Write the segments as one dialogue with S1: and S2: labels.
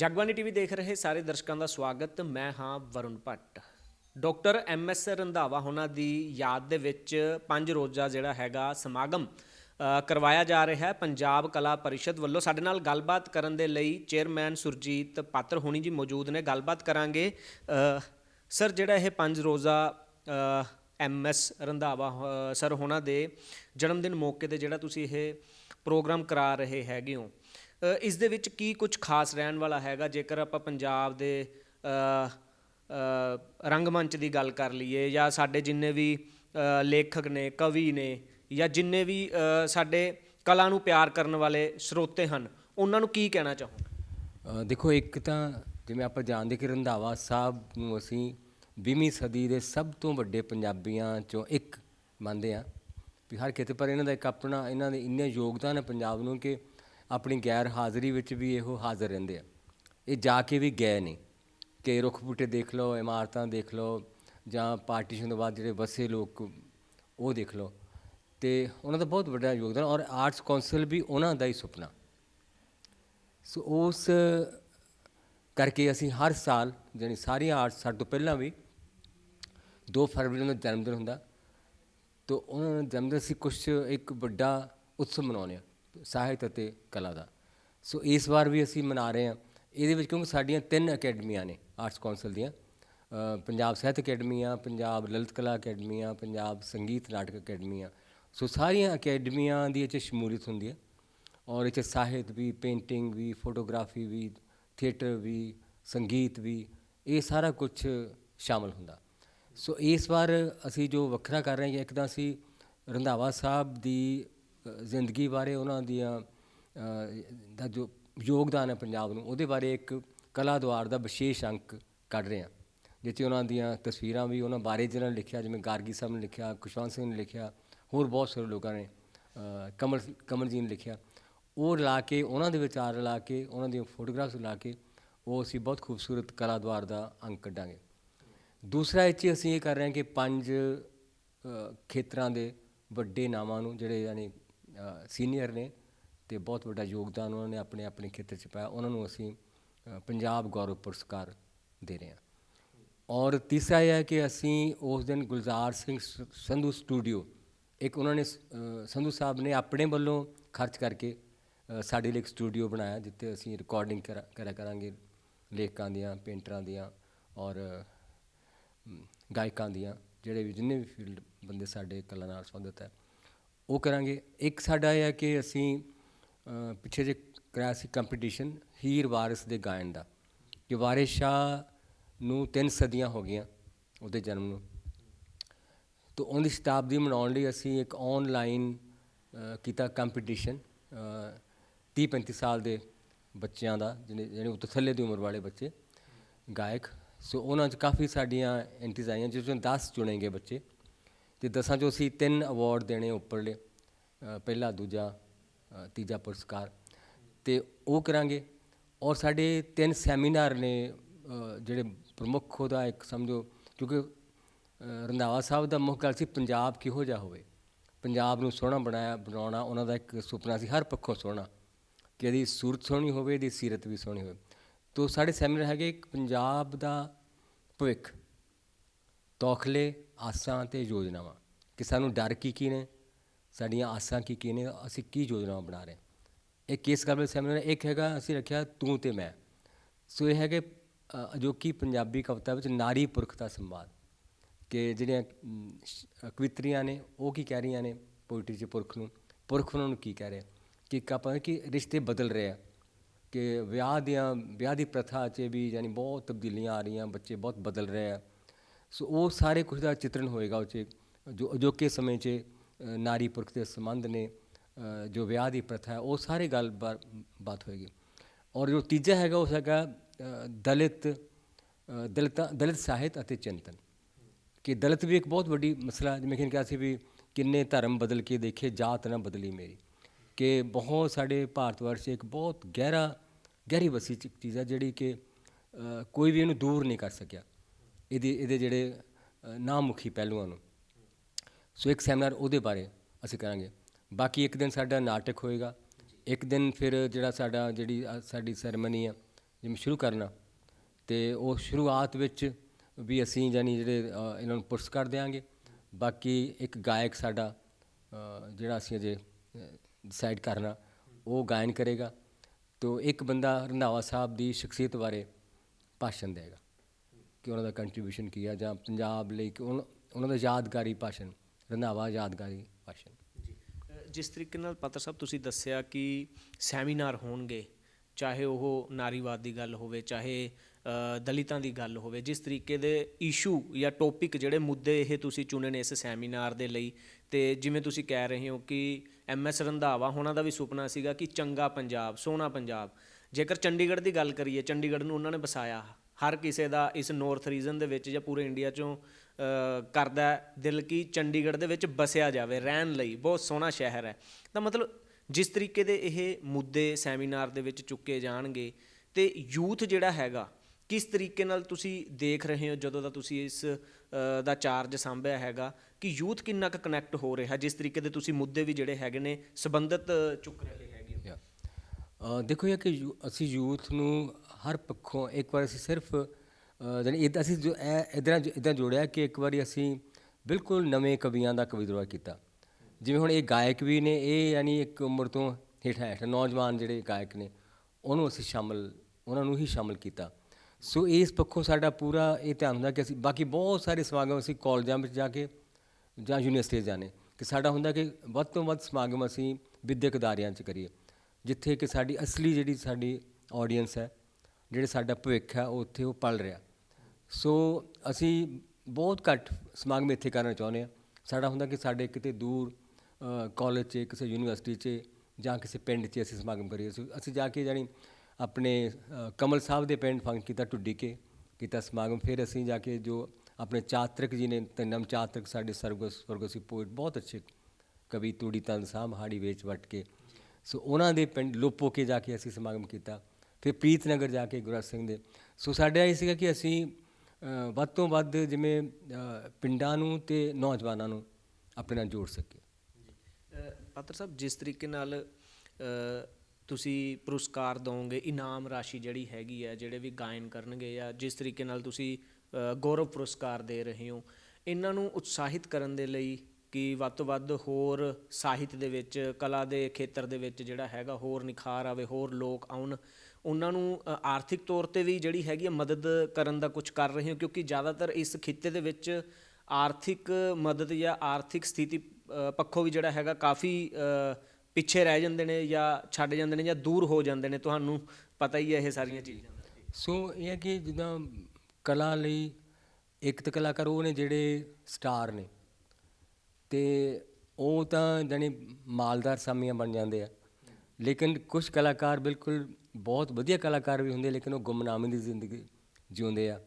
S1: Jagbani TV ਦੇਖ ਰਹੇ ਸਾਰੇ ਦਰਸ਼ਕਾਂ ਦਾ ਸਵਾਗਤ। ਮੈਂ ਹਾਂ Varun Bhatt. Doctor M S Randhawa ਉਹਨਾਂ ਦੀ ਯਾਦ ਦੇ ਵਿੱਚ ਪੰਜ ਰੋਜ਼ਾ ਜਿਹੜਾ ਹੈਗਾ ਸਮਾਗਮ ਕਰਵਾਇਆ ਜਾ ਰਿਹਾ ਹੈ। ਪੰਜਾਬ ਕਲਾ ਪਰਿਸ਼ਦ ਵੱਲੋਂ ਸਾਡੇ ਨਾਲ ਗੱਲਬਾਤ ਕਰਨ ਦੇ ਲਈ ਚੇਅਰਮੈਨ ਸੁਰਜੀਤ ਪਾਤਰ ਹੋਣੀ ਜੀ ਮੌਜੂਦ ਨੇ। ਗੱਲਬਾਤ ਕਰਾਂਗੇ ਸਰ ਜਿਹੜਾ ਇਹ ਪੰਜ ਰੋਜ਼ਾ ਐਮ ਐਸ ਰੰਧਾਵਾ ਸਰ ਹੋਣਾ ਦੇ ਜਨਮ ਦਿਨ ਮੌਕੇ ਤੇ ਜਿਹੜਾ ਤੁਸੀਂ ਇਹ ਪ੍ਰੋਗਰਾਮ ਕਰਾ ਰਹੇ ਹੈਗੇ ਹੋ। ਇਸ ਦੇ ਵਿੱਚ ਕੀ ਕੁਝ ਖਾਸ ਰਹਿਣ ਵਾਲਾ ਹੈਗਾ? ਜੇਕਰ ਆਪਾਂ ਪੰਜਾਬ ਦੇ ਅ, ਅ, ਰੰਗਮੰਚ ਦੀ ਗੱਲ ਕਰ ਲਈਏ ਜਾਂ ਸਾਡੇ ਜਿੰਨੇ ਵੀ ਲੇਖਕ ਨੇ ਕਵੀ ਨੇ ਜਾਂ ਜਿੰਨੇ ਵੀ ਸਾਡੇ ਕਲਾ ਨੂੰ ਪਿਆਰ ਕਰਨ ਵਾਲੇ ਸਰੋਤੇ ਹਨ ਉਹਨਾਂ ਨੂੰ ਕੀ ਕਹਿਣਾ ਚਾਹੋ
S2: ਦੇਖੋ ਇੱਕ ਤਾਂ ਜਿਵੇਂ ਆਪਾਂ ਜਾਣਦੇ ਕਿ ਰੰਧਾਵਾ ਸਾਹਿਬ ਨੂੰ ਅਸੀਂ 20ਵੀਂ ਸਦੀ ਦੇ ਸਭ ਤੋਂ ਵੱਡੇ ਪੰਜਾਬੀਆਂ ਚੋਂ ਇੱਕ ਮੰਨਦੇ ਆ ਵੀ ਹਰ ਕਿਤੇ ਪਰ ਇਹਨਾਂ ਦਾ ਇੱਕ ਆਪਣਾ ਇਹਨਾਂ ਦੇ ਇੰਨੇ ਯੋਗਦਾਨ ਹੈ ਪੰਜਾਬ ਨੂੰ ਕਿ ਆਪਣੀ ਗੈਰ ਹਾਜ਼ਰੀ ਵਿੱਚ ਵੀ ਇਹੋ ਹਾਜ਼ਰ ਰਹਿੰਦੇ ਆ। ਇਹ ਜਾ ਕੇ ਵੀ ਗਏ ਨੇ। ਕਿ ਰੁੱਖ ਬੂਟੇ ਦੇਖ ਲਓ, ਇਮਾਰਤਾਂ ਦੇਖ ਲਓ, ਜਾਂ ਪਾਰਟੀਸ਼ਨ ਤੋਂ ਬਾਅਦ ਜਿਹੜੇ ਵਸੇ ਲੋਕ, ਉਹ ਦੇਖ ਲਓ। ਤੇ ਉਹਨਾਂ ਦਾ ਬਹੁਤ ਵੱਡਾ ਯੋਗਦਾਨ ਔਰ ਆਰਟਸ ਕੌਂਸਲ ਵੀ ਉਹਨਾਂ ਦਾ ਹੀ ਸੁਪਨਾ। ਸੋ ਉਸ ਕਰਕੇ ਅਸੀਂ ਹਰ ਸਾਲ, ਜਾਣੀ ਸਾਰੀਆਂ ਆਰਟਸ ਸਾਡੇ ਤੋਂ ਪਹਿਲਾਂ ਵੀ 2 ਫਰਵਰੀ ਨੂੰ ਜਨਮ ਦਿਨ ਹੁੰਦਾ। ਤੋ ਉਹਨਾਂ ਦਾ ਜਨਮ ਦਿਨ ਅਸੀਂ ਕੁਝ ਇੱਕ ਵੱਡਾ ਉਤਸਵ ਮਨਾਉਂਦੇ ਹਾਂ। ਸਾਹਿਤ ਅਤੇ ਕਲਾ ਦਾ। ਸੋ ਇਸ ਵਾਰ ਵੀ ਅਸੀਂ ਮਨਾ ਰਹੇ ਹਾਂ। ਇਹਦੇ ਵਿੱਚ ਕਿਉਂਕਿ ਸਾਡੀਆਂ ਤਿੰਨ ਅਕੈਡਮੀਆਂ ਨੇ ਆਰਟਸ ਕੌਂਸਲ ਦੀਆਂ। ਪੰਜਾਬ ਸਾਹਿਤ ਅਕੈਡਮੀ ਆ ਪੰਜਾਬ ਲਲਿਤ ਕਲਾ ਅਕੈਡਮੀ ਆ ਪੰਜਾਬ ਸੰਗੀਤ ਨਾਟਕ ਅਕੈਡਮੀ ਆ ਸੋ ਸਾਰੀਆਂ ਅਕੈਡਮੀਆਂ ਦੀ ਇਹ 'ਚ ਸ਼ਮੂਲੀਅਤ ਹੁੰਦੀ ਹੈ। ਔਰ ਇਹ 'ਚ ਸਾਹਿਤ ਵੀ, ਪੇਂਟਿੰਗ ਵੀ, ਫੋਟੋਗ੍ਰਾਫੀ ਵੀ, ਥੀਏਟਰ ਵੀ, ਸੰਗੀਤ ਵੀ, ਇਹ ਸਾਰਾ ਕੁਝ ਸ਼ਾਮਲ ਹੁੰਦਾ। ਸੋ ਇਸ ਵਾਰ ਅਸੀਂ ਜੋ ਵੱਖਰਾ ਕਰ ਰਹੇ ਹਾਂ, ਇੱਕ ਤਾਂ ਅਸੀਂ ਰੰਧਾਵਾ ਸਾਹਿਬ ਦੀ ਜ਼ਿੰਦਗੀ ਬਾਰੇ ਉਹਨਾਂ ਦੀਆਂ ਦਾ ਜੋ ਯੋਗਦਾਨ ਹੈ ਪੰਜਾਬ ਨੂੰ, ਉਹਦੇ ਬਾਰੇ ਇੱਕ ਕਲਾ ਦੁਆਰ ਦਾ ਵਿਸ਼ੇਸ਼ ਅੰਕ ਕੱਢ ਰਹੇ ਹਾਂ। ਜਿੱਥੇ ਉਹਨਾਂ ਦੀਆਂ ਤਸਵੀਰਾਂ ਵੀ ਉਹਨਾਂ ਬਾਰੇ ਜਿਹਨਾਂ ਨੇ ਲਿਖਿਆ, ਜਿਵੇਂ ਗਾਰਗੀ ਸਾਹਿਬ ਨੇ ਲਿਖਿਆ ਕੁਸ਼ਵੰਤ ਸਿੰਘ ਨੇ ਲਿਖਿਆ, ਹੋਰ ਬਹੁਤ ਸਾਰੇ ਲੋਕਾਂ ਨੇ ਕਮਲ ਕਮਲ ਜੀ ਨੇ ਲਿਖਿਆ। ਉਹ ਲਾ ਕੇ, ਉਹਨਾਂ ਦੇ ਵਿਚਾਰ ਲਾ ਕੇ, ਉਹਨਾਂ ਦੀਆਂ ਫੋਟੋਗ੍ਰਾਫਸ ਲਾ ਕੇ, ਉਹ ਅਸੀਂ ਬਹੁਤ ਖੂਬਸੂਰਤ ਕਲਾ ਦੁਆਰ ਦਾ ਅੰਕ ਕੱਢਾਂਗੇ। ਦੂਸਰਾ ਇਹ 'ਚ ਅਸੀਂ ਇਹ ਕਰ ਰਹੇ ਹਾਂ ਕਿ ਪੰਜ ਖੇਤਰਾਂ ਦੇ ਵੱਡੇ ਨਾਵਾਂ ਨੂੰ, ਜਿਹੜੇ ਯਾਨੀ ਸੀਨੀਅਰ ਨੇ ਤੇ ਬਹੁਤ ਵੱਡਾ ਯੋਗਦਾਨ ਉਹਨਾਂ ਨੇ ਆਪਣੇ ਆਪਣੇ ਖੇਤਰ 'ਚ ਪਾਇਆ। ਉਹਨਾਂ ਨੂੰ ਅਸੀਂ ਪੰਜਾਬ ਗੌਰਵ ਪੁਰਸਕਾਰ ਦੇ ਰਹੇ ਹਾਂ। ਔਰ ਤੀਸਰਾ ਇਹ ਹੈ ਕਿ ਅਸੀਂ ਉਸ ਦਿਨ ਗੁਲਜ਼ਾਰ ਸਿੰਘ ਸ- ਸੰਧੂ ਸਟੂਡੀਓ ਇੱਕ ਉਹਨਾਂ ਨੇ ਸੰਧੂ ਸਾਹਿਬ ਨੇ ਆਪਣੇ ਵੱਲੋਂ ਖਰਚ ਕਰਕੇ ਸਾਡੇ ਲਈ ਇੱਕ ਸਟੂਡੀਓ ਬਣਾਇਆ, ਜਿੱਥੇ ਅਸੀਂ ਰਿਕਾਰਡਿੰਗ ਕਰਿਆ ਕਰਾਂਗੇ ਲੇਖਕਾਂ ਦੀਆਂ ਪੇਂਟਰਾਂ ਦੀਆਂ ਔਰ ਗਾਇਕਾਂ ਦੀਆਂ, ਜਿਹੜੇ ਵੀ, ਜਿੰਨੇ ਵੀ ਫੀਲਡ ਬੰਦੇ ਸਾਡੇ ਕਲਾ ਨਾਲ ਸੰਬੰਧਿਤ ਹੈ। ਉਹ ਕਰਾਂਗੇ। ਇੱਕ ਸਾਡਾ ਇਹ ਹੈ ਕਿ ਅਸੀਂ ਪਿੱਛੇ ਜੇ ਕਰਾਇਆ ਸੀ ਕੰਪੀਟੀਸ਼ਨ ਹੀਰ ਵਾਰਿਸ ਦੇ ਗਾਇਨ ਦਾ, ਕਿ ਵਾਰਿਸ ਸ਼ਾਹ ਨੂੰ ਤਿੰਨ ਸਦੀਆਂ ਹੋ ਗਈਆਂ ਉਹਦੇ ਜਨਮ ਨੂੰ। ਤੋ ਉਹਦੀ ਸ਼ਤਾਬਦੀ ਮਨਾਉਣ ਲਈ ਅਸੀਂ ਇੱਕ ਆਨਲਾਈਨ ਕੀਤਾ ਕੰਪੀਟੀਸ਼ਨ 30 35 ਸਾਲ ਦੇ ਬੱਚਿਆਂ ਦਾ, ਜਿਹਨੇ ਜਿਹੜੇ ਉਹ ਥੱਲੇ ਦੀ ਉਮਰ ਵਾਲੇ ਬੱਚੇ, ਗਾਇਕ। ਸੋ ਉਹਨਾਂ 'ਚ ਕਾਫੀ ਸਾਡੀਆਂ ਐਂਟਰੀਜ਼ ਆਈਆਂ ਜਿਸ ਵਿੱਚ 10 ਚੁਣੇ ਗਏ ਬੱਚੇ। ਤੇ ਦਸਾਂ 'ਚੋਂ ਅਸੀਂ ਤਿੰਨ ਅਵਾਰਡ ਦੇਣੇ ਉੱਪਰਲੇ ਪਹਿਲਾ, ਦੂਜਾ ਤੀਜਾ ਪੁਰਸਕਾਰ, ਤੇ ਉਹ ਕਰਾਂਗੇ। ਔਰ ਸਾਡੇ ਤਿੰਨ ਸੈਮੀਨਾਰ ਨੇ ਜਿਹੜੇ ਪ੍ਰਮੁੱਖ ਉਹਦਾ ਇੱਕ ਸਮਝੋ, ਕਿਉਂਕਿ ਰੰਧਾਵਾ ਸਾਹਿਬ ਦਾ ਮੁੱਖ ਗੱਲ ਸੀ ਪੰਜਾਬ ਕਿਹੋ ਜਿਹਾ ਹੋਵੇ। ਪੰਜਾਬ ਨੂੰ ਸੋਹਣਾ ਬਣਾਇਆ, ਬਣਾਉਣਾ, ਉਹਨਾਂ ਦਾ ਇੱਕ ਸੁਪਨਾ ਸੀ ਹਰ ਪੱਖੋਂ ਸੋਹਣਾ। ਕਿ ਇਹਦੀ ਸੂਰਤ ਸੋਹਣੀ ਹੋਵੇ, ਇਹਦੀ ਸੀਰਤ ਵੀ ਸੋਹਣੀ ਹੋਵੇ। ਤੋ ਸਾਡੇ ਸੈਮੀਨਾਰ ਹੈਗੇ ਪੰਜਾਬ ਦਾ ਭਵਿੱਖ। ਤੌਖਲੇ ਆਸਾਂ ਤੇ ਯੋਜਨਾਵਾਂ। ਕਿ ਸਾਨੂੰ ਡਰ ਕੀ ਕੀ ਨੇ? ਸਾਡੀਆਂ ਆਸਾਂ ਕੀ ਕੀ ਨੇ? ਅਸੀਂ ਕੀ ਯੋਜਨਾਵਾਂ ਬਣਾ ਰਹੇ ਹਾਂ? ਇਹ ਕੇਸ ਕਾਬਲ ਸੈਮੀਨਾਰ ਇੱਕ ਹੈਗਾ ਅਸੀਂ ਰੱਖਿਆ ਤੂੰ ਤੇ ਮੈਂ। ਸੋ ਇਹ ਹੈਗੇ ਅ, ਅਜੋਕੀ ਪੰਜਾਬੀ ਕਵਿਤਾ ਵਿੱਚ ਨਾਰੀ ਪੁਰਖ ਦਾ ਸੰਵਾਦ। ਕਿ ਜਿਹੜੀਆਂ ਅਮ, ਕਵਿਤਰੀਆਂ ਨੇ ਉਹ ਕੀ ਕਹਿ ਰਹੀਆਂ ਨੇ ਪੋਇਟਰੀ 'ਚ ਪੁਰਖ ਨੂੰ? ਪੁਰਖ ਉਹਨਾਂ ਨੂੰ ਕੀ ਕਹਿ ਰਿਹਾ ਕਿ ਇੱਕ ਆਪਾਂ ਕਿ ਰਿਸ਼ਤੇ ਬਦਲ ਰਹੇ ਆ। ਕਿ ਵਿਆਹ ਦੀਆਂ ਵਿਆਹ ਦੀ ਪ੍ਰਥਾ 'ਚ ਵੀ ਯਾਨੀ ਬਹੁਤ ਤਬਦੀਲੀਆਂ ਆ ਰਹੀਆਂ ਬੱਚੇ ਬਹੁਤ ਬਦਲ ਰਹੇ ਆ। ਸੋ ਉਹ ਸਾਰੇ ਕੁਝ ਦਾ ਚਿਤਰਨ ਹੋਏਗਾ ਉਹ 'ਚ ਜੋ ਅਜੋਕੇ ਸਮੇਂ 'ਚ ਨਾਰੀ ਪੁਰਖ ਦੇ ਸੰਬੰਧ ਨੇ ਜੋ ਵਿਆਹ ਦੀ ਪ੍ਰਥਾ ਹੈ ਉਹ ਸਾਰੇ ਗੱਲ ਬਾ- ਬਾਤ ਹੋਏਗੀ। ਔਰ ਜੋ ਤੀਜਾ ਹੈਗਾ ਉਹ ਹੈਗਾ ਅ, ਦਲਿਤ ਦਲਿਤਾਂ ਦਲਿਤ ਸਾਹਿਤ ਅਤੇ ਚਿੰਤਨ। ਕਿ ਦਲਿਤ ਵੀ ਇੱਕ ਬਹੁਤ ਵੱਡੀ ਮਸਲਾ ਜਿਵੇਂ ਕਿ ਕਿਹਾ ਸੀ ਵੀ ਕਿੰਨੇ ਧਰਮ ਬਦਲ ਕੇ ਦੇਖੇ ਜਾਤ ਨਾ ਬਦਲੀ ਮੇਰੀ। ਕਿ ਬਹੁਤ ਸਾਡੇ ਭਾਰਤ ਵਰਸ਼ ਇੱਕ ਬਹੁਤ ਗਹਿਰਾ ਗਹਿਰੀ ਵਸੀ ਚੀਜ਼ ਹੈ ਜਿਹੜੀ ਕਿ ਕੋਈ ਵੀ ਇਹਨੂੰ ਦੂਰ ਨਹੀਂ ਕਰ ਸਕਿਆ। ਇਹਦੇ ਇਹਦੇ ਜਿਹੜੇ ਅ, ਨਾਮੁਖੀ ਪਹਿਲੂਆਂ ਨੂੰ। ਸੋ ਇੱਕ ਸੈਮੀਨਾਰ ਉਹਦੇ ਬਾਰੇ ਅਸੀਂ ਕਰਾਂਗੇ। ਬਾਕੀ ਇੱਕ ਦਿਨ ਸਾਡਾ ਨਾਟਕ ਹੋਏਗਾ। ਇੱਕ ਦਿਨ ਫਿਰ ਜਿਹੜਾ ਸਾਡਾ ਜਿਹੜੀ ਸਾਡੀ ਸੈਰੇਮਨੀ ਆ ਜਿਵੇਂ ਸ਼ੁਰੂ ਕਰਨਾ ਤੇ ਉਹ ਸ਼ੁਰੂਆਤ ਵਿੱਚ ਵੀ ਅਸੀਂ ਜਾਨੀ ਜਿਹੜੇ ਇਹਨਾਂ ਨੂੰ ਪੁਰਸਕਾਰ ਦਿਆਂਗੇ। ਬਾਕੀ ਇੱਕ ਗਾਇਕ ਸਾਡਾ ਜਿਹੜਾ ਅਸੀਂ ਅਜੇ ਡਿਸਾਈਡ ਕਰਨਾ ਉਹ ਗਾਇਨ ਕਰੇਗਾ। ਤੋ ਇੱਕ ਬੰਦਾ ਰੰਧਾਵਾ ਸਾਹਿਬ ਦੀ ਸ਼ਖਸੀਅਤ ਬਾਰੇ ਭਾਸ਼ਣ ਦੇਗਾ। ਕਿ ਉਹਨਾਂ ਦਾ ਕੰਟਰੀਬਿਊਸ਼ਨ ਕੀ ਆ ਜਾਂ ਪੰਜਾਬ ਲਈ ਕਿ ਉਨ- ਉਹਨਾਂ ਦਾ ਯਾਦਗਾਰੀ ਭਾਸ਼ਣ ਰੰਧਾਵਾ ਯਾਦਗਾਰੀ ਭਾਸ਼ਣ।
S1: ਜੀ ਜਿਸ ਤਰੀਕੇ ਨਾਲ ਪੱਤਰ ਸਾਹਿਬ ਤੁਸੀਂ ਦੱਸਿਆ ਕਿ ਸੈਮੀਨਾਰ ਹੋਣਗੇ ਚਾਹੇ ਉਹ ਨਾਰੀਵਾਦ ਦੀ ਗੱਲ ਹੋਵੇ ਚਾਹੇ ਅ, ਦਲਿਤਾਂ ਦੀ ਗੱਲ ਹੋਵੇ ਜਿਸ ਤਰੀਕੇ ਦੇ ਇਸ਼ੂ ਜਾਂ ਟੌਪਿਕ ਜਿਹੜੇ ਮੁੱਦੇ ਇਹ ਤੁਸੀਂ ਚੁਣੇ ਨੇ ਇਸ ਸੈਮੀਨਾਰ ਦੇ ਲਈ ਤੇ ਜਿਵੇਂ ਤੁਸੀਂ ਕਹਿ ਰਹੇ ਹੋ ਕਿ ਐਮ ਐਸ ਰੰਧਾਵਾ ਉਹਨਾਂ ਦਾ ਵੀ ਸੁਪਨਾ ਸੀਗਾ ਕਿ ਚੰਗਾ ਪੰਜਾਬ ਸੋਹਣਾ ਪੰਜਾਬ ਜੇਕਰ ਚੰਡੀਗੜ੍ਹ ਦੀ ਗੱਲ ਕਰੀਏ ਚੰਡੀਗੜ੍ਹ ਨੂੰ ਉਹਨਾਂ ਨੇ ਵਸਾਇਆ ਹਰ ਕਿਸੇ ਦਾ ਇਸ ਨਾਰਥ ਰੀਜਨ ਦੇ ਵਿੱਚ ਜਾਂ ਪੂਰੇ ਇੰਡੀਆ ਚੋਂ ਕਰਦਾ ਦਿਲ ਕੀ ਚੰਡੀਗੜ੍ਹ ਦੇ ਵਿੱਚ ਬਸਿਆ ਜਾਵੇ, ਰਹਿਣ ਲਈ, ਬਹੁਤ ਸੋਹਣਾ ਸ਼ਹਿਰ ਹੈ। ਤਾਂ ਮਤਲਬ ਜਿਸ ਤਰੀਕੇ ਦੇ ਇਹ ਮੁੱਦੇ ਸੈਮੀਨਾਰ ਦੇ ਵਿੱਚ ਚੁੱਕੇ ਜਾਣਗੇ ਤੇ ਯੂਥ ਜਿਹੜਾ ਹੈਗਾ, ਕਿਸ ਤਰੀਕੇ ਨਾਲ ਤੁਸੀਂ ਦੇਖ ਰਹੇ ਹੋ ਜਦੋਂ ਦਾ ਤੁਸੀਂ ਇਸ ਦਾ ਚਾਰਜ ਸੰਭਿਆ ਹੈਗਾ, ਕਿ ਯੂਥ ਕਿੰਨਾ ਕੁ ਕਨੈਕਟ ਹੋ ਰਿਹਾ, ਜਿਸ ਤਰੀਕੇ ਦੇ ਤੁਸੀਂ ਮੁੱਦੇ ਵੀ ਜਿਹੜੇ ਹੈਗੇ ਨੇ ਸੰਬੰਧਿਤ ਚੁੱਕ ਰਹੇ
S2: ਦੇਖੋ ਇਹ ਕਿ ਯੂ- ਅਸੀਂ ਯੂਥ ਨੂੰ ਹਰ ਪੱਖੋਂ ਇੱਕ ਵਾਰ ਅਸੀਂ ਸਿਰਫ ਅ, ਜਾਣੀ ਇਹ ਅਸੀਂ ਜੋ ਇਦਾਂ ਇਦਾਂ ਜੋੜਿਆ ਕਿ ਇੱਕ ਵਾਰੀ ਅਸੀਂ ਬਿਲਕੁਲ ਨਵੇਂ ਕਵੀਆਂ ਦਾ ਕਵੀ ਕਵਿਤਵਾ ਕੀਤਾ। ਜਿਵੇਂ ਹੁਣ ਇਹ ਗਾਇਕ ਵੀ ਨੇ ਇਹ ਯਾਨੀ ਇੱਕ ਉਮਰ ਤੋਂ ਹੇਠਾਂ ਹੇਠ ਨੌਜਵਾਨ ਜਿਹੜੇ ਗਾਇਕ ਨੇ ਉਹਨੂੰ ਅਸੀਂ ਸ਼ਾਮਲ ਉਹਨਾਂ ਨੂੰ ਹੀ ਸ਼ਾਮਲ ਕੀਤਾ। ਸੋ ਇਸ ਪੱਖੋਂ ਸਾਡਾ ਪੂਰਾ ਇਹ ਧਿਆਨ ਹੁੰਦਾ ਕਿ ਅਸੀਂ ਬਾਕੀ ਬਹੁਤ ਸਾਰੇ ਸਮਾਗਮ ਅਸੀਂ ਕਾਲਜਾਂ ਵਿੱਚ ਜਾ ਕੇ ਜਾਂ ਯੂਨੀਵਰਸਿਟੀ ਜਾਣੇ ਕਿ ਸਾਡਾ ਹੁੰਦਾ ਕਿ ਵੱਧ ਤੋਂ ਵੱਧ ਸਮਾਗਮ ਅਸੀਂ ਵਿਦਿਅਕ ਅਦਾਰਿਆਂ 'ਚ ਕਰੀਏ। ਜਿੱਥੇ ਕਿ ਸਾਡੀ ਅਸਲੀ ਜਿਹੜੀ ਸਾਡੀ ਆਡੀਅנס ਹੈ, ਜਿਹੜੇ ਸਾਡਾ ਭਵਿੱਖ ਹੈ, ਉਹ ਉੱਥੇ ਉਹ ਪਲ ਰਿਹਾ। ਸੋ ਅਸੀਂ ਬਹੁਤ ਘੱਟ ਸਮਾਗਮ ਇੱਥੇ ਕਰਨਾ ਚਾਹੁੰਦੇ ਹਾਂ। ਸਾਡਾ ਹੁੰਦਾ ਕਿ ਸਾਡੇ ਕਿਤੇ ਦੂਰ ਕਾਲਜ 'ਚ, ਕਿਸੇ ਯੂਨੀਵਰਸਿਟੀ 'ਚ ਜਾਂ ਕਿਸੇ ਪਿੰਡ 'ਚ ਅਸੀਂ ਸਮਾਗਮ ਕਰੀਏ। ਅਸੀਂ ਜਾ ਕੇ ਜਾਣੀ ਆਪਣੇ ਕਮਲ ਸਾਹਿਬ ਦੇ ਪਿੰਡ ਫੰਕ ਕੀਤਾ ਟੁੱਡੀ ਕੇ ਕੀਤਾ ਸਮਾਗਮ। ਫਿਰ ਅਸੀਂ ਜਾ ਕੇ ਜੋ ਆਪਣੇ ਚਾਤਰਿਕ ਜੀ ਨੇ ਤਨਮ ਚਾਤਰਿਕ ਸਾਡੇ ਸਰਗਸ, ਸਰਗਸੀ ਪੋਇਟ ਬਹੁਤ ਅੱਛੇ ਕਵੀ ਤੂੜੀ ਤਨ ਸਾਹਿਬ ਹਾੜੀ ਵੇਚ ਵਟ ਕੇ ਸੋ ਉਹਨਾਂ ਦੇ ਪਿੰਡ ਲੋਪੋ ਕੇ ਜਾ ਕੇ ਅਸੀਂ ਸਮਾਗਮ ਕੀਤਾ, ਫਿਰ ਪ੍ਰੀਤਨਗਰ ਜਾ ਕੇ ਗੁਰਜ ਸਿੰਘ ਦੇ। ਸੋ ਸਾਡਾ ਇਹ ਸੀਗਾ ਕਿ ਅਸੀਂ ਵੱਧ ਤੋਂ ਵੱਧ ਜਿਵੇਂ ਪਿੰਡਾਂ ਨੂੰ ਤੇ ਨੌਜਵਾਨਾਂ ਨੂੰ ਆਪਣੇ ਨਾਲ ਜੋੜ ਸਕੀਏ।
S1: ਪਾਤਰ ਸਾਹਿਬ, ਜਿਸ ਤਰੀਕੇ ਨਾਲ ਤੁਸੀਂ ਪੁਰਸਕਾਰ ਦੋਗੇ, ਇਨਾਮ ਰਾਸ਼ੀ ਜਿਹੜੀ ਹੈਗੀ ਆ, ਜਿਹੜੇ ਵੀ ਗਾਇਨ ਕਰਨਗੇ ਜਾਂ ਜਿਸ ਤਰੀਕੇ ਨਾਲ ਤੁਸੀਂ ਗੌਰਵ ਪੁਰਸਕਾਰ ਦੇ ਰਹੇ ਹੋ, ਇਹਨਾਂ ਨੂੰ ਉਤਸ਼ਾਹਿਤ ਕਰਨ ਦੇ ਲਈ ਕਿ ਵੱਧ ਤੋਂ ਵੱਧ ਹੋਰ ਸਾਹਿਤ ਦੇ ਵਿੱਚ, ਕਲਾ ਦੇ ਖੇਤਰ ਦੇ ਵਿੱਚ ਜਿਹੜਾ ਹੈਗਾ ਹੋਰ ਨਿਖਾਰ ਆਵੇ, ਹੋਰ ਲੋਕ ਆਉਣ। ਉਹਨਾਂ ਨੂੰ ਆਰਥਿਕ ਤੌਰ ਤੇ ਵੀ ਜਿਹੜੀ ਹੈਗੀ ਹੈ ਮਦਦ ਕਰਨ ਦਾ ਕੁਝ ਕਰ ਰਹੇ ਹੋ, ਕਿਉਂਕਿ ਜ਼ਿਆਦਾਤਰ ਇਸ ਖਿੱਤੇ ਦੇ ਵਿੱਚ ਆਰਥਿਕ ਮਦਦ ਜਾਂ ਆਰਥਿਕ ਸਥਿਤੀ ਪੱਖੋਂ ਵੀ ਜਿਹੜਾ ਹੈਗਾ ਕਾਫੀ ਪਿੱਛੇ ਰਹਿ ਜਾਂਦੇ ਨੇ ਜਾਂ ਛੱਡ ਜਾਂਦੇ ਨੇ ਜਾਂ ਦੂਰ ਹੋ ਜਾਂਦੇ ਨੇ। ਤੁਹਾਨੂੰ ਪਤਾ ਹੀ ਹੈ ਇਹ ਸਾਰੀਆਂ ਚੀਜ਼ਾਂ
S2: ਸੋ ਇਹ ਹੈ ਕਿ ਜਿੱਦਾਂ ਕਲਾ ਲਈ ਇੱਕ ਤਾਂ ਕਲਾਕਾਰ ਉਹ ਨੇ ਜਿਹੜੇ ਸਟਾਰ ਨੇ। ਅਤੇ ਉਹ ਤਾਂ ਜਾਣੀ ਮਾਲਦਾਰ ਸਾਮੀਆਂ ਬਣ ਜਾਂਦੇ ਆ। ਲੇਕਿਨ ਕੁਝ ਕਲਾਕਾਰ ਬਿਲਕੁਲ ਬਹੁਤ ਵਧੀਆ ਕਲਾਕਾਰ ਵੀ ਹੁੰਦੇ ਲੇਕਿਨ ਉਹ ਗੁੰਮਨਾਮੀ ਦੀ ਜ਼ਿੰਦਗੀ ਜਿਉਂਦੇ ਆ।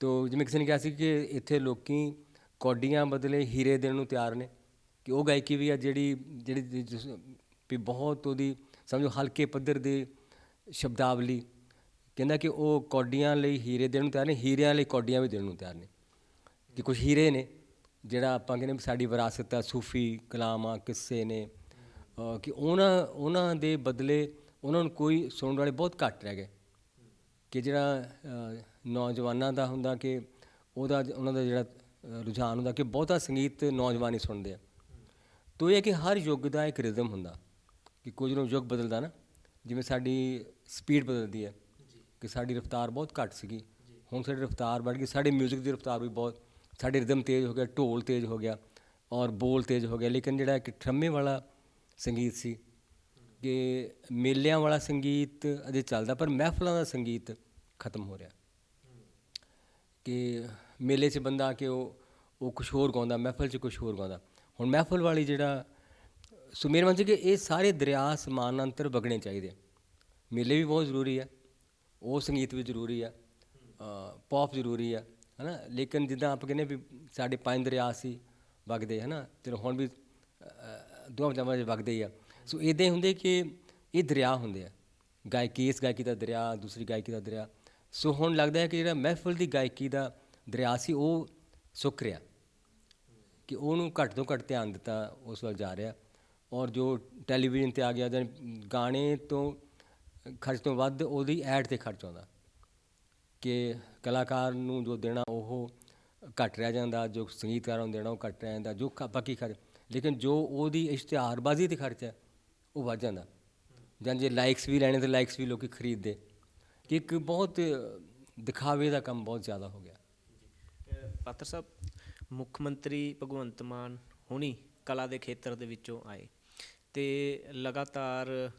S2: ਤੋ ਜਿਵੇਂ ਕਿਸੇ ਨੇ ਕਿਹਾ ਸੀ ਕਿ ਇੱਥੇ ਲੋਕੀ ਕੌਡੀਆਂ ਬਦਲੇ ਹੀਰੇ ਦੇਣ ਨੂੰ ਤਿਆਰ ਨੇ, ਕਿ ਉਹ ਗਾਇਕੀ ਵੀ ਆ ਜਿਹੜੀ ਜਿਹੜੀ ਵੀ ਬਹੁਤ ਉਹਦੀ ਸਮਝੋ ਹਲਕੇ ਪੱਧਰ ਦੀ ਸ਼ਬਦਾਵਲੀ, ਕਹਿੰਦਾ ਕਿ ਉਹ ਕੌਡੀਆਂ ਲਈ ਹੀਰੇ ਦੇਣ ਨੂੰ ਤਿਆਰ ਨੇ, ਹੀਰਿਆਂ ਲਈ ਕੌਡੀਆਂ ਵੀ ਦੇਣ ਨੂੰ ਤਿਆਰ ਨੇ। ਕਿ ਕੁਝ ਹੀਰੇ ਨੇ ਜਿਹੜਾ ਆਪਾਂ ਕਹਿੰਦੇ ਸਾਡੀ ਵਿਰਾਸਤ ਆ ਸੂਫੀ ਕਲਾਮਾਂ ਕਿੱਸੇ ਨੇ ਕਿ ਉਹਨਾਂ ਉਹਨਾਂ ਦੇ ਬਦਲੇ ਉਹਨਾਂ ਨੂੰ ਕੋਈ ਸੁਣਨ ਵਾਲੇ ਬਹੁਤ ਘੱਟ ਰਹਿ ਗਏ। ਕਿ ਜਿਹੜਾ ਨੌਜਵਾਨਾਂ ਦਾ ਹੁੰਦਾ ਕਿ ਉਹਦਾ ਉਹਨਾਂ ਦਾ ਜਿਹੜਾ ਰੁਝਾਨ ਹੁੰਦਾ ਕਿ ਬਹੁਤਾ ਸੰਗੀਤ ਨੌਜਵਾਨ ਹੀ ਸੁਣਦੇ ਆ। ਤੋ ਇਹ ਕਿ ਹਰ ਯੁੱਗ ਦਾ ਇੱਕ ਰਿਦਮ ਹੁੰਦਾ ਕਿ ਕੁਝ ਨੂੰ ਯੁੱਗ ਬਦਲਦਾ ਨਾ ਜਿਵੇਂ ਸਾਡੀ ਸਪੀਡ ਬਦਲਦੀ ਹੈ। ਕਿ ਸਾਡੀ ਰਫ਼ਤਾਰ ਬਹੁਤ ਘੱਟ ਸੀਗੀ। ਹੁਣ ਸਾਡੀ ਰਫ਼ਤਾਰ ਵੱਧ ਗਈ ਸਾਡੇ 뮤직 ਦੀ ਰਫ਼ਤਾਰ ਵੀ ਬਹੁਤ ਸਾਡੇ ਰਿਦਮ ਤੇਜ਼ ਹੋ ਗਿਆ, ਢੋਲ ਤੇਜ਼ ਹੋ ਗਿਆ ਔਰ ਬੋਲ ਤੇਜ਼ ਹੋ ਗਿਆ। ਲੇਕਿਨ ਜਿਹੜਾ ਇੱਕ ਠਰਮੇ ਵਾਲਾ ਸੰਗੀਤ ਸੀ, ਕਿ ਮੇਲਿਆਂ ਵਾਲਾ ਸੰਗੀਤ ਅਜੇ ਚੱਲਦਾ, ਪਰ ਮਹਿਫਲਾਂ ਦਾ ਸੰਗੀਤ ਖਤਮ ਹੋ ਰਿਹਾ। ਕਿ ਮੇਲੇ 'ਚ ਬੰਦਾ ਕਿ ਉਹ ਉਹ ਕੁਝ ਹੋਰ ਗਾਉਂਦਾ, ਮਹਿਫਲ 'ਚ ਕੁਝ ਹੋਰ ਗਾਉਂਦਾ। ਹੁਣ ਮਹਿਫਲ ਵਾਲੀ ਜਿਹੜਾ ਸੋ ਮੇਰੇ ਮਨ 'ਚ ਕਿ ਇਹ ਸਾਰੇ ਦਰਿਆ ਸਮਾਨਾਂਤਰ ਵਗਣੇ ਚਾਹੀਦੇ ਮੇਲੇ ਵੀ ਬਹੁਤ ਜ਼ਰੂਰੀ ਹੈ ਉਹ ਸੰਗੀਤ ਵੀ ਜ਼ਰੂਰੀ ਆ ਪੌਪ ਜ਼ਰੂਰੀ ਆ ਹਨਾ? ਲੇਕਿਨ ਜਿੱਦਾਂ ਆਪਾਂ ਕਹਿੰਦੇ ਵੀ ਸਾਡੇ ਪੰਜ ਦਰਿਆ ਸੀ ਵਗਦੇ ਹਨਾ? ਚਲੋ ਹੁਣ ਵੀ ਅ, ਦੋਵਾਂ ਜਮਾਂ 'ਚ ਵਗਦੇ ਹੀ ਆ। ਸੋ ਇਦਾਂ ਹੀ ਹੁੰਦੇ ਕਿ ਇਹ ਦਰਿਆ ਹੁੰਦੇ ਆ। ਗਾਇਕੀ ਇਸ ਗਾਇਕੀ ਦਾ ਦਰਿਆ ਦੂਸਰੀ ਗਾਇਕੀ ਦਾ ਦਰਿਆ। ਸੋ ਹੁਣ ਲੱਗਦਾ ਹੈ ਕਿ ਜਿਹੜਾ ਮਹਿਫਲ ਦੀ ਗਾਇਕੀ ਦਾ ਦਰਿਆ ਸੀ ਉਹ ਸੁੱਕ ਰਿਹਾ। ਕਿ ਉਹਨੂੰ ਘੱਟ ਤੋਂ ਘੱਟ ਧਿਆਨ ਦਿੱਤਾ ਉਸ ਵੱਲ ਜਾ ਰਿਹਾ। ਔਰ ਜੋ ਟੈਲੀਵਿਜ਼ਨ ਤੇ ਆ ਗਿਆ ਜਾਂ ਗਾਣੇ ਤੋਂ ਖਰਚ ਤੋਂ ਵੱਧ ਉਹਦੀ ਐਡ ਤੇ ਖਰਚ ਆਉਂਦਾ। ਕਿ ਕਲਾਕਾਰ ਨੂੰ ਜੋ ਦੇਣਾ ਉਹ ਘੱਟ ਰਿਹਾ ਜਾਂਦਾ, ਜੋ ਸੰਗੀਤਕਾਰਾਂ ਨੂੰ ਦੇਣਾ ਉਹ ਘੱਟ ਰਿਹਾ ਜਾਂਦਾ, ਜੋ ਕ- ਬਾਕੀ ਖਰਚ, ਲੇਕਿਨ ਜੋ ਉਹਦੀ ਇਸ਼ਤਿਹਾਰਬਾਜ਼ੀ ਤੇ ਖਰਚ ਹੈ, ਉਹ ਵੱਧ ਜਾਂਦਾ। ਜਾਂ ਜੇ ਲਾਈਕਸ ਵੀ ਲੈਣੇ ਤੇ ਲਾਈਕਸ ਵੀ ਲੋਕੀ ਖਰੀਦਦੇ। ਕਿ ਇੱਕ ਬਹੁਤ ਦਿਖਾਵੇ ਦਾ ਕੰਮ ਬਹੁਤ ਜ਼ਿਆਦਾ ਹੋ ਗਿਆ।
S1: ਪਾਤਰ ਸਾਹਿਬ, ਮੁੱਖ ਮੰਤਰੀ ਭਗਵੰਤ ਮਾਨ ਹੁਣੀ ਕਲਾ ਦੇ ਖੇਤਰ ਦੇ ਵਿੱਚੋਂ ਆਏ ਤੇ ਲਗਾਤਾਰ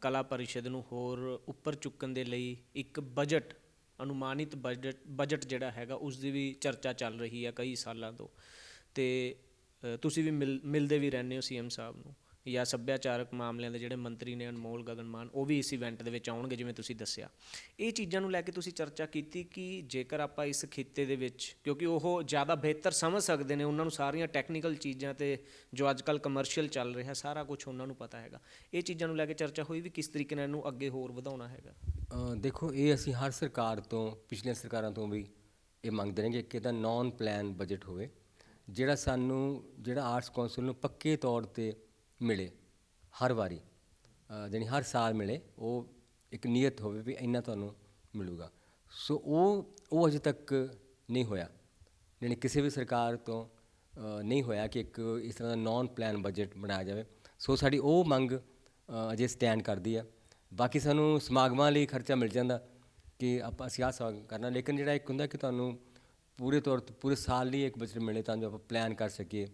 S1: ਕਲਾ ਪਰਿਸ਼ਦ ਨੂੰ ਹੋਰ ਉੱਪਰ ਚੁੱਕਣ ਦੇ ਲਈ ਇੱਕ ਬਜਟ ਅਨੁਮਾਨਿਤ ਬਜਟ ਬਜਟ ਜਿਹੜਾ ਹੈਗਾ ਉਸ ਦੀ ਵੀ ਚਰਚਾ ਚੱਲ ਰਹੀ ਹੈ ਕਈ ਸਾਲਾਂ ਤੋਂ। ਅਤੇ ਤੁਸੀਂ ਵੀ ਮਿਲ, ਮਿਲਦੇ ਵੀ ਰਹਿੰਦੇ ਹੋ ਸੀ ਸੀਐਮ ਸਾਹਿਬ ਨੂੰ। ਜਾਂ ਸੱਭਿਆਚਾਰਕ ਮਾਮਲਿਆਂ ਦੇ ਜਿਹੜੇ ਮੰਤਰੀ ਨੇ ਅਨਮੋਲ ਗਗਨ ਮਾਨ, ਉਹ ਵੀ ਇਸ ਇਵੈਂਟ ਦੇ ਵਿੱਚ ਆਉਣਗੇ, ਜਿਵੇਂ ਤੁਸੀਂ ਦੱਸਿਆ। ਇਹ ਚੀਜ਼ਾਂ ਨੂੰ ਲੈ ਕੇ ਤੁਸੀਂ ਚਰਚਾ ਕੀਤੀ ਕਿ ਜੇਕਰ ਆਪਾਂ ਇਸ ਖਿੱਤੇ ਦੇ ਵਿੱਚ, ਕਿਉਂਕਿ ਉਹ ਜ਼ਿਆਦਾ ਬਿਹਤਰ ਸਮਝ ਸਕਦੇ ਨੇ, ਉਹਨਾਂ ਨੂੰ ਸਾਰੀਆਂ ਟੈਕਨੀਕਲ ਚੀਜ਼ਾਂ ਤੇ ਜੋ ਅੱਜ ਕੱਲ ਕਮਰਸ਼ੀਅਲ ਚੱਲ ਰਿਹਾ, ਸਾਰਾ ਕੁਝ ਉਹਨਾਂ ਨੂੰ ਪਤਾ ਹੈਗਾ। ਇਹ ਚੀਜ਼ਾਂ ਨੂੰ ਲੈ ਕੇ ਚਰਚਾ ਹੋਈ ਵੀ ਕਿਸ ਤਰੀਕੇ ਨਾਲ ਇਹਨੂੰ ਅੱਗੇ ਹੋਰ ਵਧਾਉਣਾ ਹੈਗਾ?
S2: ਦੇਖੋ, ਇਹ ਅਸੀਂ ਹਰ ਸਰਕਾਰ ਤੋਂ, ਪਿਛਲੀਆਂ ਸਰਕਾਰਾਂ ਤੋਂ ਵੀ ਇਹ ਮੰਗਦੇ ਨੇ ਕਿ ਇੱਕ ਇਹਦਾ ਨਾਨ ਪਲਾਨ ਬਜਟ ਹੋਵੇ, ਜਿਹੜਾ ਸਾਨੂੰ, ਜਿਹੜਾ ਆਰਟਸ ਕੌਂਸਲ ਨੂੰ ਪੱਕੇ ਤੌਰ ਤੇ ਮਿਲੇ ਹਰ ਵਾਰੀ ਅ, ਜਾਣੀ ਹਰ ਸਾਲ ਮਿਲੇ ਉਹ ਇੱਕ ਨੀਅਤ ਹੋਵੇ ਵੀ ਇੰਨਾ ਤੁਹਾਨੂੰ ਮਿਲੂਗਾ। ਸੋ ਉਹ ਉਹ ਅਜੇ ਤੱਕ ਨਹੀਂ ਹੋਇਆ। ਜਾਣੀ ਕਿਸੇ ਵੀ ਸਰਕਾਰ ਤੋਂ ਨਹੀਂ ਹੋਇਆ ਕਿ ਇੱਕ ਇਸ ਤਰ੍ਹਾਂ ਦਾ ਨਾਨ ਪਲਾਨ ਬਜਟ ਬਣਾਇਆ ਜਾਵੇ। ਸੋ ਸਾਡੀ ਉਹ ਮੰਗ ਅਜੇ ਸਟੈਂਡ ਕਰਦੀ ਹੈ ਬਾਕੀ ਸਾਨੂੰ ਸਮਾਗਮਾਂ ਲਈ ਖਰਚਾ ਮਿਲ ਜਾਂਦਾ ਕਿ ਆਪਾਂ ਅਸੀਂ ਆਹ ਸਮਾਗਮ ਕਰਨਾ। ਲੇਕਿਨ ਜਿਹੜਾ ਇੱਕ ਹੁੰਦਾ ਕਿ ਤੁਹਾਨੂੰ ਪੂਰੇ ਤੌਰ ਤੇ ਪੂਰੇ ਸਾਲ ਲਈ ਇੱਕ ਬਜਟ ਮਿਲੇ ਤਾਂ ਜੋ ਆਪਾਂ ਪਲਾਨ ਕਰ ਸਕੀਏ।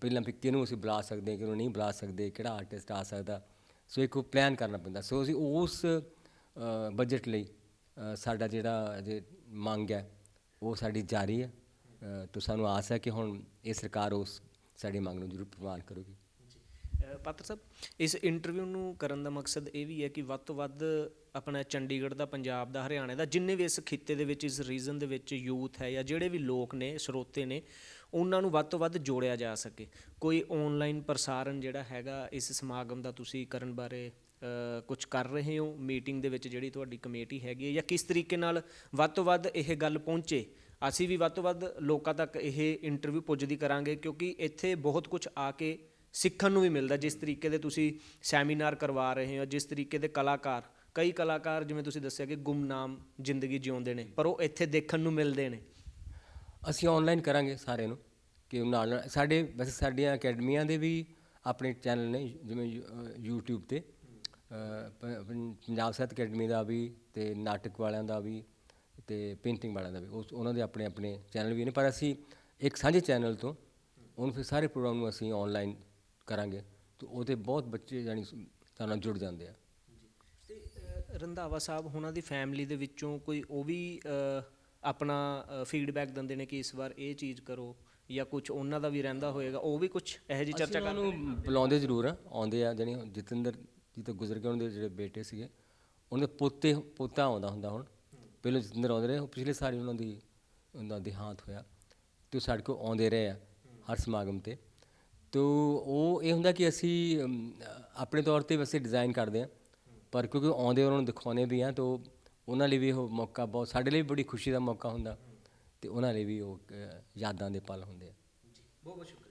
S2: ਪਹਿਲਾਂ ਵੀ ਕਿਹਨੂੰ ਅਸੀਂ ਬੁਲਾ ਸਕਦੇ ਕਿਹਨੂੰ ਨਹੀਂ ਬੁਲਾ ਸਕਦੇ ਕਿਹੜਾ ਆਰਟਿਸਟ ਆ ਸਕਦਾ। ਸੋ ਇੱਕ ਪਲਾਨ ਕਰਨਾ ਪੈਂਦਾ। ਸੋ ਅਸੀਂ ਉਸ ਬਜਟ ਲਈ ਸਾਡਾ ਜਿਹੜਾ ਜੇ ਮੰਗ ਹੈ ਉਹ ਸਾਡੀ ਜਾਰੀ ਹੈ। ਅ, ਤਾਂ ਸਾਨੂੰ ਆਸ ਹੈ ਕਿ ਹੁਣ ਇਹ ਸਰਕਾਰ ਉਸ ਸਾਡੀ ਮੰਗ ਨੂੰ ਜ਼ਰੂਰ ਪ੍ਰਵਾਨ ਕਰੂਗੀ।
S1: ਪਾਤਰ ਸਾਹਿਬ ਇਸ ਇੰਟਰਵਿਊ ਨੂੰ ਕਰਨ ਦਾ ਮਕਸਦ ਇਹ ਵੀ ਹੈ ਕਿ ਵੱਧ ਤੋਂ ਵੱਧ ਆਪਣਾ ਚੰਡੀਗੜ੍ਹ ਦਾ ਪੰਜਾਬ ਦਾ ਹਰਿਆਣਾ ਦਾ ਜਿੰਨੇ ਵੀ ਇਸ ਖਿੱਤੇ ਦੇ ਵਿੱਚ ਇਸ ਰੀਜਨ ਦੇ ਵਿੱਚ ਯੂਥ ਹੈ ਜਾਂ ਜਿਹੜੇ ਵੀ ਲੋਕ ਨੇ ਸਰੋਤੇ ਨੇ ਉਹਨਾਂ ਨੂੰ ਵੱਧ ਤੋਂ ਵੱਧ ਜੋੜਿਆ ਜਾ ਸਕੇ। ਕੋਈ ਔਨਲਾਈਨ ਪ੍ਰਸਾਰਣ ਜਿਹੜਾ ਹੈਗਾ, ਇਸ ਸਮਾਗਮ ਦਾ ਤੁਸੀਂ ਕਰਨ ਬਾਰੇ ਕੁਝ ਕਰ ਰਹੇ ਹੋ? ਮੀਟਿੰਗ ਦੇ ਵਿੱਚ ਜਿਹੜੀ ਤੁਹਾਡੀ ਕਮੇਟੀ ਹੈਗੀ ਹੈ ਜਾਂ ਕਿਸ ਤਰੀਕੇ ਨਾਲ ਵੱਧ ਤੋਂ ਵੱਧ ਇਹ ਗੱਲ ਪਹੁੰਚੇ? ਅਸੀਂ ਵੀ ਵੱਧ ਤੋਂ ਵੱਧ ਲੋਕਾਂ ਤੱਕ ਇਹ ਇੰਟਰਵਿਊ ਪੁੱਜਦੀ ਕਰਾਂਗੇ ਕਿਉਂਕਿ ਇੱਥੇ ਬਹੁਤ ਕੁਝ ਆ ਕੇ ਸਿੱਖਣ ਨੂੰ ਵੀ ਮਿਲਦਾ। ਜਿਸ ਤਰੀਕੇ ਦੇ ਤੁਸੀਂ ਸੈਮੀਨਾਰ ਕਰਵਾ ਰਹੇ ਹੋ, ਜਿਸ ਤਰੀਕੇ ਦੇ ਕਲਾਕਾਰ, ਕਈ ਕਲਾਕਾਰ ਜਿਵੇਂ ਤੁਸੀਂ ਦੱਸਿਆ ਕਿ ਗੁੰਮਨਾਮ ਜ਼ਿੰਦਗੀ ਜਿਉਂਦੇ ਨੇ, ਪਰ ਉਹ ਇੱਥੇ ਦੇਖਣ ਨੂੰ ਮਿਲਦੇ ਨੇ।
S2: ਅਸੀਂ ਆਨਲਾਈਨ ਕਰਾਂਗੇ ਸਾਰੇ ਨੂੰ ਕਿ ਨਾਲ ਨਾਲ ਸਾਡੇ ਵੈਸੇ ਸਾਡੀਆਂ ਅਕੈਡਮੀਆਂ ਦੇ ਵੀ ਆਪਣੇ ਚੈਨਲ ਨੇ ਜਿਵੇਂ ਯੂ- ਅ, YouTube ਤੇ ਪੰਜਾਬ ਸਾਹਿਤ ਅਕੈਡਮੀ ਦਾ ਵੀ ਤੇ ਨਾਟਕ ਵਾਲਿਆਂ ਦਾ ਵੀ ਤੇ ਪੇਂਟਿੰਗ ਵਾਲਿਆਂ ਦਾ ਵੀ ਉਸ ਉਹਨਾਂ ਦੇ ਆਪਣੇ ਆਪਣੇ ਚੈਨਲ ਵੀ ਨੇ ਪਰ ਅਸੀਂ ਇੱਕ ਸਾਂਝੇ ਚੈਨਲ ਤੋਂ ਉਹਨੂੰ ਫਿਰ ਸਾਰੇ ਪ੍ਰੋਗਰਾਮ ਨੂੰ ਅਸੀਂ ਆਨਲਾਈਨ ਕਰਾਂਗੇ ਤੇ ਉਹਦੇ ਬਹੁਤ ਬੱਚੇ ਜਾਨੀ ਨਾਲ ਜੁੜ ਜਾਂਦੇ ਆ।
S1: ਤੇ ਰੰਧਾਵਾ ਸਾਹਿਬ ਉਹਨਾਂ ਦੀ ਫੈਮਿਲੀ ਦੇ ਵਿੱਚੋਂ ਕੋਈ ਉਹ ਵੀ ਆਪਣਾ ਫੀਡਬੈਕ ਦਿੰਦੇ ਨੇ ਕਿ ਇਸ ਵਾਰ ਇਹ ਚੀਜ਼ ਕਰੋ ਜਾਂ ਕੁਝ ਉਹਨਾਂ ਦਾ ਵੀ ਰਹਿੰਦਾ ਹੋਏਗਾ ਉਹ ਵੀ ਕੁਝ ਇਹੋ ਜੀ ਚਰਚਾ
S2: ਉਹਨਾਂ ਨੂੰ ਬੁਲਾਉਂਦੇ ਜ਼ਰੂਰ ਆ ਆਉਂਦੇ ਆ ਜਾਣੀ ਜਤਿੰਦਰ ਜੀ ਤਾਂ ਗੁਜ਼ਰ ਗਏ ਉਹਨਾਂ ਦੇ ਜਿਹੜੇ ਬੇਟੇ ਸੀਗੇ ਉਹਨਾਂ ਦੇ ਪੋਤੇ ਪੋਤਾ ਆਉਂਦਾ ਹੁੰਦਾ ਹੁਣ ਪਹਿਲਾਂ ਜਤਿੰਦਰ ਆਉਂਦੇ ਰਹੇ ਉਹ ਪਿਛਲੇ ਸਾਲ ਹੀ ਉਹਨਾਂ ਦੀ ਉਹਨਾਂ ਦਾ ਦੇਹਾਂਤ ਹੋਇਆ ਤੇ ਉਹ ਸਾਡੇ ਕੋਲ ਆਉਂਦੇ ਰਹੇ ਆ ਹਰ ਸਮਾਗਮ ਤੇ। ਤੋ ਉਹ ਇਹ ਹੁੰਦਾ ਕਿ ਅਸੀਂ ਆਪਣੇ ਤੌਰ ਤੇ ਵੈਸੇ ਡਿਜ਼ਾਈਨ ਕਰਦੇ ਆ ਪਰ ਕਿਉਂਕਿ ਆਉਂਦੇ ਉਹਨਾਂ ਨੂੰ ਦਿਖਾਉਂਦੇ ਵੀ ਆ ਤਾਂ ਉਹਨਾਂ ਲਈ ਵੀ ਉਹ ਮੌਕਾ ਬਹੁਤ ਸਾਡੇ ਲਈ ਵੀ ਬੜੀ ਖੁਸ਼ੀ ਦਾ ਮੌਕਾ ਹੁੰਦਾ ਤੇ ਉਹਨਾਂ ਲਈ ਵੀ ਉਹ ਅ, ਯਾਦਾਂ ਦੇ ਪਲ ਹੁੰਦੇ ਆ।
S1: ਬਹੁਤ ਬਹੁਤ ਸ਼ੁਕਰੀਆ।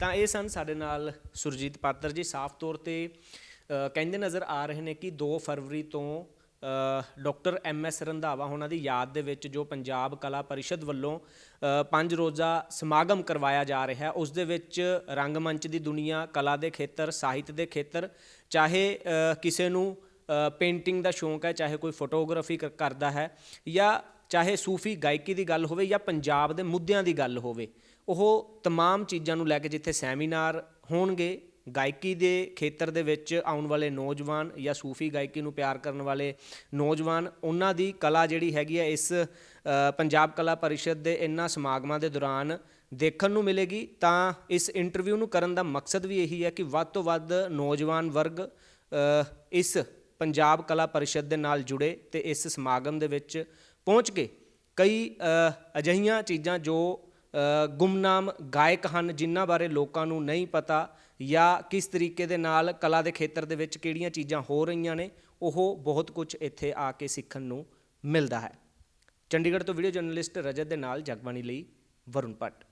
S1: ਤਾਂ ਇਹ ਸਨ ਸਾਡੇ ਨਾਲ ਸੁਰਜੀਤ ਪਾਤਰ ਜੀ ਸਾਫ਼ ਤੌਰ ਤੇ ਅ, ਕਹਿੰਦੇ ਨਜ਼ਰ ਆ ਰਹੇ ਨੇ ਕਿ 2 ਫਰਵਰੀ ਤੋਂ ਅ, ਡਾਕਟਰ ਐਮ ਐਸ ਰੰਧਾਵਾ ਉਹਨਾਂ ਦੀ ਯਾਦ ਦੇ ਵਿੱਚ ਜੋ ਪੰਜਾਬ ਕਲਾ ਪਰਿਸ਼ਦ ਵੱਲੋਂ ਅ, ਪੰਜ ਰੋਜ਼ਾ ਸਮਾਗਮ ਕਰਵਾਇਆ ਜਾ ਰਿਹਾ ਹੈ ਉਸ ਦੇ ਵਿੱਚ ਰੰਗਮੰਚ ਦੀ ਦੁਨੀਆ ਕਲਾ ਦੇ ਖੇਤਰ ਸਾਹਿਤ ਦੇ ਖੇਤਰ ਚਾਹੇ ਅ, ਕਿਸੇ ਨੂੰ ਪੇਂਟਿੰਗ ਦਾ ਸ਼ੌਂਕ ਹੈ ਚਾਹੇ ਕੋਈ ਫੋਟੋਗ੍ਰਾਫੀ ਕ- ਕਰਦਾ ਹੈ ਜਾਂ ਚਾਹੇ ਸੂਫੀ ਗਾਇਕੀ ਦੀ ਗੱਲ ਹੋਵੇ ਜਾਂ ਪੰਜਾਬ ਦੇ ਮੁੱਦਿਆਂ ਦੀ ਗੱਲ ਹੋਵੇ ਉਹ तमाम ਚੀਜ਼ਾਂ ਨੂੰ ਲੈ ਕੇ ਜਿੱਥੇ ਸੈਮੀਨਾਰ ਹੋਣਗੇ ਗਾਇਕੀ ਦੇ ਖੇਤਰ ਦੇ ਵਿੱਚ ਆਉਣ ਵਾਲੇ ਨੌਜਵਾਨ ਜਾਂ ਸੂਫੀ ਗਾਇਕੀ ਨੂੰ ਪਿਆਰ ਕਰਨ ਵਾਲੇ ਨੌਜਵਾਨ ਉਹਨਾਂ ਦੀ ਕਲਾ ਜਿਹੜੀ ਹੈਗੀ ਹੈ ਇਸ ਅ, ਪੰਜਾਬ ਕਲਾ ਪਰਿਸ਼ਦ ਦੇ ਇਹਨਾਂ ਸਮਾਗਮਾਂ ਦੇ ਦੌਰਾਨ ਦੇਖਣ ਨੂੰ ਮਿਲੇਗੀ ਤਾਂ ਇਸ ਇੰਟਰਵਿਊ ਨੂੰ ਕਰਨ ਦਾ ਮਕਸਦ ਵੀ ਇਹੀ ਹੈ ਕਿ ਵੱਧ ਤੋਂ ਵੱਧ ਨੌਜਵਾਨ ਵਰਗ ਅ, ਇਸ ਪੰਜਾਬ ਕਲਾ ਪਰਿਸ਼ਦ ਦੇ ਨਾਲ ਜੁੜੇ ਤੇ ਇਸ ਸਮਾਗਮ ਦੇ ਵਿੱਚ ਪਹੁੰਚ ਕੇ ਕਈ ਅ, ਅਜਿਹੀਆਂ ਚੀਜ਼ਾਂ ਜੋ ਗੁੰਮਨਾਮ ਗਾਇਕ ਹਨ ਜਿਨ੍ਹਾਂ ਬਾਰੇ ਲੋਕਾਂ ਨੂੰ ਨਹੀਂ ਪਤਾ ਜਾਂ ਕਿਸ ਤਰੀਕੇ ਦੇ ਨਾਲ ਕਲਾ ਦੇ ਖੇਤਰ ਦੇ ਵਿੱਚ ਕਿਹੜੀਆਂ ਚੀਜ਼ਾਂ ਹੋ ਰਹੀਆਂ ਨੇ ਉਹ ਬਹੁਤ ਕੁਝ ਇੱਥੇ ਆ ਕੇ ਸਿੱਖਣ ਨੂੰ ਮਿਲਦਾ ਹੈ। ਚੰਡੀਗੜ੍ਹ ਤੋਂ ਵੀਡੀਓ ਜਰਨਲਿਸਟ ਰਜਤ ਦੇ ਨਾਲ ਜਗਬਾਣੀ ਲਈ ਵਰੁਣ ਭੱਟ।